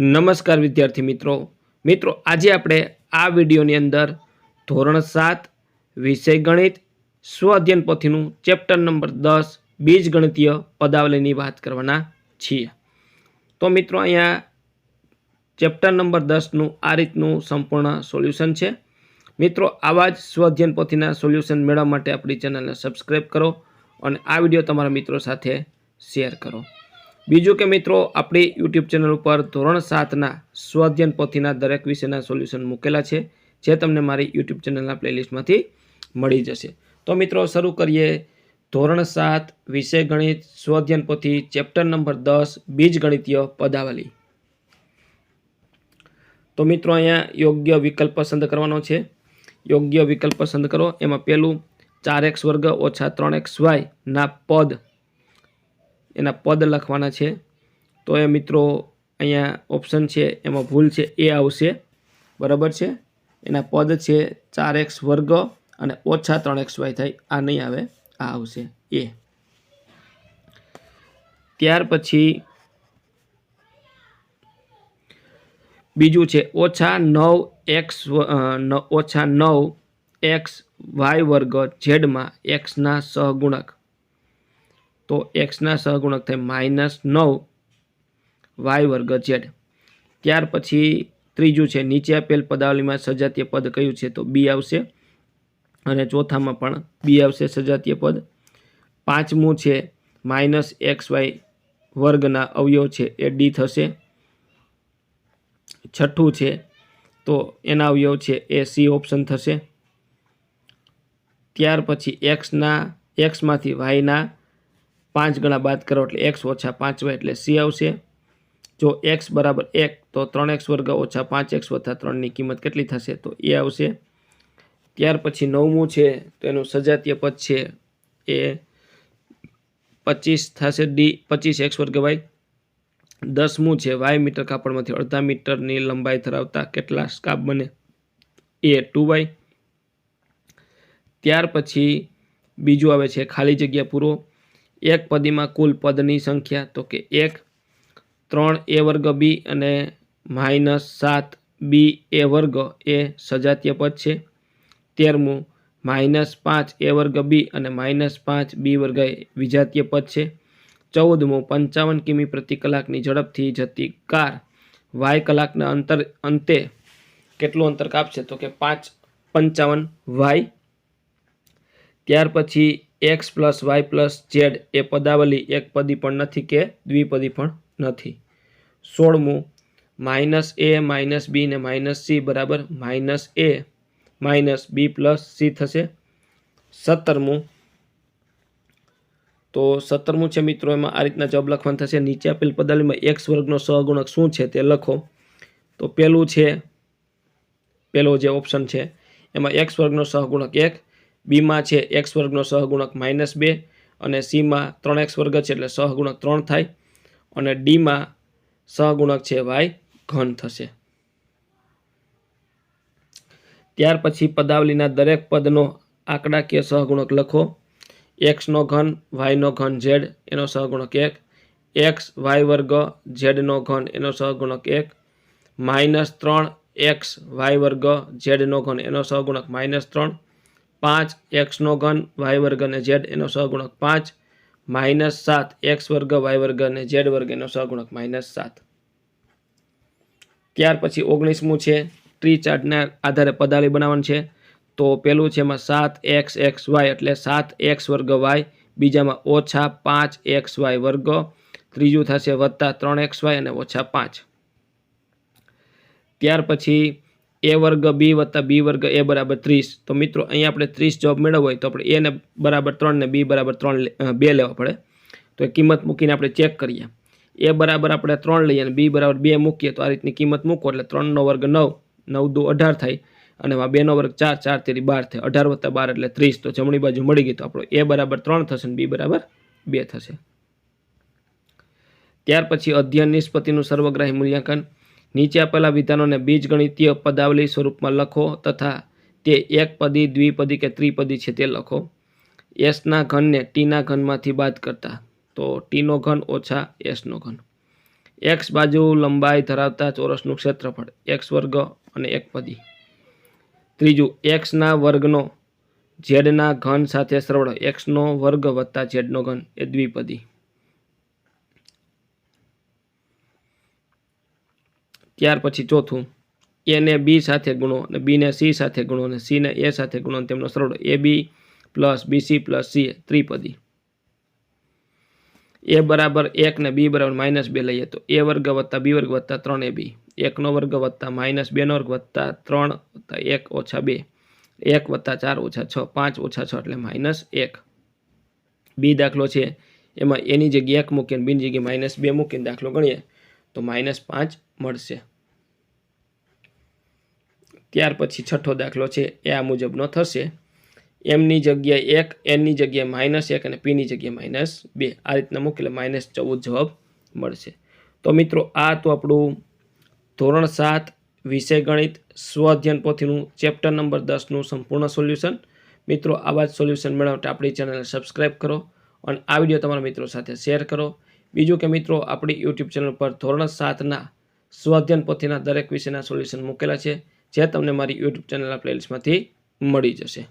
નમસ્કાર વિદ્યાર્થી મિત્રો. મિત્રો, આજે આપણે આ વિડીયોની અંદર ધોરણ સાત વિષય ગણિત સ્વ અધ્યયન પોથીનું ચેપ્ટર નંબર દસ બીજ ગણિતીય પદાવલીની વાત કરવાના છીએ. તો મિત્રો, અહીંયા ચેપ્ટર નંબર દસનું આ રીતનું સંપૂર્ણ સોલ્યુશન છે. મિત્રો, આવા જ સ્વ અધ્યયન પોથીના સોલ્યુશન મેળવવા માટે આપણી ચેનલને સબસ્ક્રાઈબ કરો અને આ વીડિયો તમારા મિત્રો સાથે શેર કરો. બીજું કે મિત્રો, આપણી યુટ્યુબ ચેનલ ઉપર ધોરણ સાતના સ્વાધ્યન પોથીના દરેક વિષયના સોલ્યુશન મૂકેલા છે, જે તમને મારી યુટ્યુબ ચેનલના પ્લેલિસ્ટમાંથી મળી જશે. તો મિત્રો, શરૂ કરીએ. ધોરણ સાત, વિષય ગણિત સ્વાધ્યન પોથી, ચેપ્ટર નંબર દસ બીજ ગણિતીય પદાવલી. તો મિત્રો, અહીંયા યોગ્ય વિકલ્પ પસંદ કરવાનો છે. યોગ્ય વિકલ્પ પસંદ કરો. એમાં પહેલું ચાર એક્સ વર્ગ ઓછા ત્રણ એક્સ વાયના પદ એના પદ લખવાના છે. તો એ મિત્રો અહીંયા ઓપ્શન છે, એમાં ભૂલ છે, એ આવશે. બરાબર છે? એના પદ છે ચાર એક્સ વર્ગ અને ઓછા ત્રણ એક્સ વાય થાય. આ નહીં આવે, આ આવશે. એ. ત્યાર પછી બીજું છે, ઓછા નવ એક્સ ઓછા નવ એક્સ વાય વર્ગ ઝેડમાં એક્સના સહગુણક. તો એક્સના સહગુણક થાય માઇનસ નવ વાય વર્ગ ઝેડ ત્યાર પછી ત્રીજું છે, નીચે આપેલ પદાવલીમાં સજાતીય પદ કયું છે તો બી આવશે. અને ચોથામાં પણ બી આવશે સજાતીય પદ. પાંચમું છે માઇનસ એક્સ વાય વર્ગના અવયવ છે એ ડી થશે. છઠ્ઠું છે, તો એના અવયવ છે એ સી ઓપ્શન થશે. ત્યાર પછી એક્સના એક્સમાંથી વાયના પાંચ ગણા બાદ કરો એટલે એક્સ ઓછા પાંચ વાય એટલે સી આવશે. જો એક્સ બરાબર એક, તો ત્રણ એક્સ વર્ગ ઓછા પાંચ એક્સ વત્તા ત્રણની કિંમત કેટલી થશે? તો એ આવશે. ત્યાર પછી નવમું છે, તો એનું સજાતીય પદ છે એ પચીસ થશે ડી પચીસ એક્સ વર્ગ વાય દસમું છે વાય મીટર કાપડમાંથી અડધા મીટરની લંબાઈ ધરાવતા કેટલા સ્કાપ બને? એ ટુ વાય ત્યાર પછી બીજું આવે છે ખાલી જગ્યા પૂરો. એક પદીમાં કુલ પદની સંખ્યા, તો કે એક, ત્રણ એ વર્ગ બી અને માઇનસ સાત બી એ વર્ગ એ સજાતીય પદ છે. તેરમું, માઇનસ પાંચ એ વર્ગ બી અને માઇનસ પાંચ બી વર્ગ એ વિજાતીય પદ છે. ચૌદમું, પંચાવન કિમી પ્રતિ કલાકની ઝડપથી જતી કાર વાય કલાકના અંતર અંતે કેટલું અંતર કાપશે? તો કે પાંચ પંચાવન વાય ત્યાર પછી X plus Y plus Z એ પદાવલી એક પદી પણ નથી કે દ્વિપદી પણ નથી. સોળમું, માઇનસ એ, માઇનસ બી ને માઇનસ સી બરાબર minus A, minus B plus C થશે. સત્તરમું, તો સત્તરમું છે મિત્રો, એમાં આ રીતના જવાબ લખવાનું થશે. નીચે આપેલ પદાવલીમાં એક્સ વર્ગનો સહગુણક શું છે તે લખો. તો પેલું છે, પેલો જે ઓપ્શન છે, એમાં એક્સ વર્ગનો સહગુણક એક બીમાં છે એક્સ વર્ગનો સહગુણક માઇનસ બે અને સીમાં ત્રણ એક્સ વર્ગ છે એટલે સહગુણક ત્રણ થાય અને ડીમાં સહગુણક છે વાય ઘન થશે. ત્યાર પછી પદાવલીના દરેક પદનો આંકડાકીય સહગુણક લખો. એક્સનો ઘન વાયનો ઘન ઝેડ, એનો સહગુણક એક. એક્સ, વાય વર્ગ ઝેડનો ઘન, એનો સહગુણક એક. માઇનસ ત્રણ, એક્સ, વાય વર્ગ ઝેડનો ઘન, એનો સહગુણક માઇનસ ત્રણ. પાંચ એક્સનો ઘન, વાય વર્ગ અને ઝેડ એનો સહગુણક પાંચ. માઇનસ સાત એક્સ વર્ગ, વાય વર્ગ અને ઝેડ વર્ગ એનો સહગુણક માઇનસ સાત. ત્યાર પછી ઓગણીસમું છે. ટ્રી ચાર્ટના આધારે પદાલી બનાવવાનું છે. તો પેલું છે એમાં સાત એક્સ એક્સ વાય એટલે સાત એક્સ વર્ગ વાય, બીજામાં ઓછા પાંચ એક્સ વાય વર્ગ, ત્રીજું થશે વત્તા ત્રણ એક્સ વાય અને ઓછા પાંચ. ત્યાર પછી એ વર્ગ બી વત્તા બી વર્ગ એ બરાબર ત્રીસ. તો મિત્રો, અહીંયા આપણે ત્રીસ જવાબ મેળવવો હોય તો આપણે એને બરાબર ત્રણ ને બી બરાબર ત્રણ બે લેવા પડે. તો એ કિંમત મૂકીને આપણે ચેક કરીએ. એ બરાબર આપણે ત્રણ લઈએ અને બી બરાબર બે મૂકીએ તો આ રીતની કિંમત મૂકો એટલે ત્રણનો વર્ગ નવ નવ દો અઢાર થાય અને એમાં બેનો વર્ગ ચાર ચાર તેરી બાર થાય. અઢાર વત્તા બાર એટલે ત્રીસ. તો જમણી બાજુ મળી ગઈ તો આપણો એ બરાબર ત્રણ થશે અને બી બરાબર બે થશે. ત્યાર પછી અધ્યયન નિષ્પત્તિનું સર્વગ્રાહી મૂલ્યાંકન. નીચે આપેલા વિધાનોને બીજગણિતીય પદાવલી સ્વરૂપમાં લખો તથા તે એક પદી દ્વિપદી કે ત્રિપદી છે તે લખો. એસના ઘનને ટીના ઘનમાંથી બાદ કરતા. તો ટીનો ઘન ઓછા એસનો ઘન. એક્સ બાજુ લંબાઈ ધરાવતા ચોરસનું ક્ષેત્રફળ એક્સ વર્ગ અને એક પદી. ત્રીજું એક્સના વર્ગનો ઝેડના ઘન સાથે સરવાળો એક્સનો વર્ગ વત્તા ઝેડનો ઘન એ દ્વિપદી ત્યાર પછી ચોથું એને બી સાથે ગુણો અને બીને સી સાથે ગુણો અને સીને એ સાથે ગુણો અને તેમનો સરવાળો A B plus BC plus C ત્રિપદી. એ બરાબર એક ને બી બરાબર માઇનસ બે લઈએ તો એ વર્ગ વત્તા બી વર્ગ વત્તા ત્રણ એ બી. એકનો વર્ગ વત્તા માઇનસ બેનો વર્ગ વત્તા ત્રણ વત્તા એક ઓછા બે. એક વત્તા ચાર ઓછા છ, પાંચ ઓછા છ એટલે માઇનસ એક. બી દાખલો છે, એમાં એની જગ્યાએ એક મૂકીને બીની જગ્યાએ માઇનસ બે મૂકીને દાખલો ગણીએ તો માઇનસ પાંચ મળશે. ત્યાર પછી છઠ્ઠો દાખલો છે, એ આ મુજબનો થશે. એમની જગ્યાએ એક, એનની જગ્યાએ માઇનસ એક અને પીની જગ્યાએ માઇનસ બે. આ રીતના મૂકેલા માઇનસ ચૌદ જવાબ મળશે. તો મિત્રો, આ તો આપણું ધોરણ સાત વિષય ગણિત સ્વ અધ્યયન પોથીનું ચેપ્ટર નંબર દસનું સંપૂર્ણ સોલ્યુશન. મિત્રો, આવા જ સોલ્યુશન મેળવવા આપણી ચેનલને સબસ્ક્રાઈબ કરો અને આ વીડિયો તમારા મિત્રો સાથે શેર કરો. બીજું કે મિત્રો, આપણી યુટ્યુબ ચેનલ પર ધોરણ સાતના સ્વ પોથીના દરેક વિષયના સોલ્યુશન મૂકેલા છે. જે તમને મારી યુટ્યુબ ચેનલના પ્લેલિસ્ટમાંથી મળી જશે.